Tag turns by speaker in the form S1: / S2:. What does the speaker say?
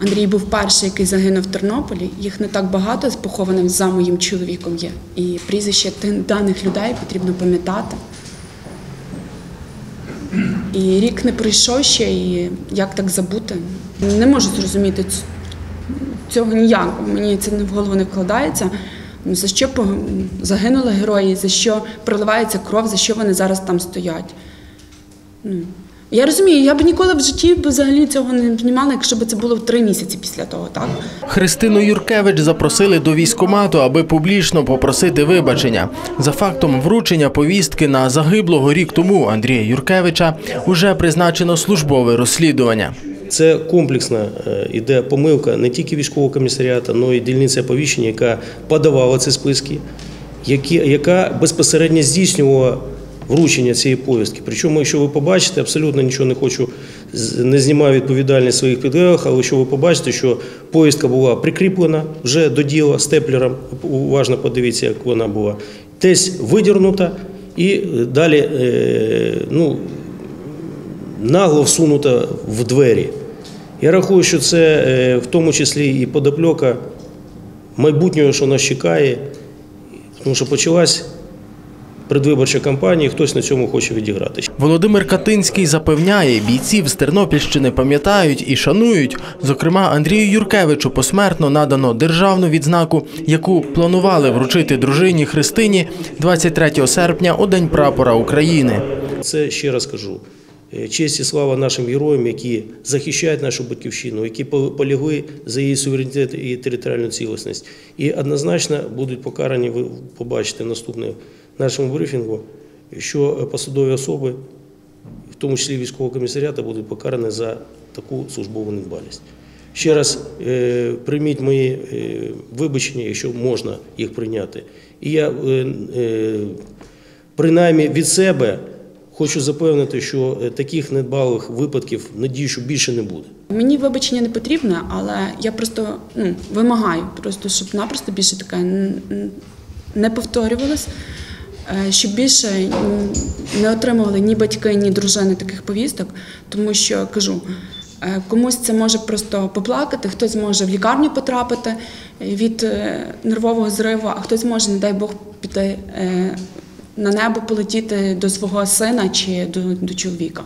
S1: Андрій був перший, який загинув в Тернополі. Їх не так багато похованих за моїм чоловіком є. І прізвище даних людей потрібно пам'ятати. І рік не пройшов ще, і як так забути? Не можу зрозуміти цього ніяк. Мені це в голову не вкладається. За що загинули герої, за що проливається кров, за що вони зараз там стоять. Ну, я розумію, я б ніколи в житті б взагалі цього не знімала, якщо б це було три місяці після того, так?
S2: Христину Юркевич запросили до військкомату, аби публічно попросити вибачення. За фактом вручення повістки на загиблого рік тому Андрія Юркевича уже призначено службове розслідування.
S3: Це комплексна е, іде помилка не тільки військового комісаріату, але й дільниця оповіщення, яка подавала ці списки, які, яка безпосередньо здійснювала вручення цієї повістки. Причому, якщо ви побачите, абсолютно нічого не хочу, не знімаю відповідальність своїх підлеглих, але якщо ви побачите, що повістка була прикріплена вже до діла степлером, уважно подивіться, як вона була, десь видірнута і далі е, ну, нагло всунута в двері. Я рахую, що це е, в тому числі і подопльока майбутнього, що нас чекає, тому що почалась предвиборча кампанія, хтось на цьому хоче відіграти.
S2: Володимир Катинський запевняє, бійців з Тернопільщини пам'ятають і шанують. Зокрема, Андрію Юркевичу посмертно надано державну відзнаку, яку планували вручити дружині Христині 23 серпня у День прапора України.
S3: Це ще раз кажу. е, Честь і слава нашим героям, які захищають нашу батьківщину, які по- полягли за її суверенітет і територіальну цілісність. І однозначно будуть покарані, ви побачите наступне нашому брифінгу, що е, посадові особи, в тому числі військового комісаріату, будуть покарані за таку службову недбалість. Ще раз е, прийміть мої е, вибачення, якщо можна їх прийняти. І я принаймні від себе хочу запевнити, що таких недбалих випадків надію, що більше не буде.
S1: Мені вибачення не потрібне, але я просто ну, вимагаю, просто, щоб напросто більше таке не повторювалось, щоб більше не отримували ні батьки, ні дружини таких повісток, тому що кажу. е, Комусь це може просто поплакати, хтось може в лікарню потрапити від е, нервового зриву, а хтось може, не дай Бог, піти е, на небо полетіти до свого сина чи до, до чоловіка.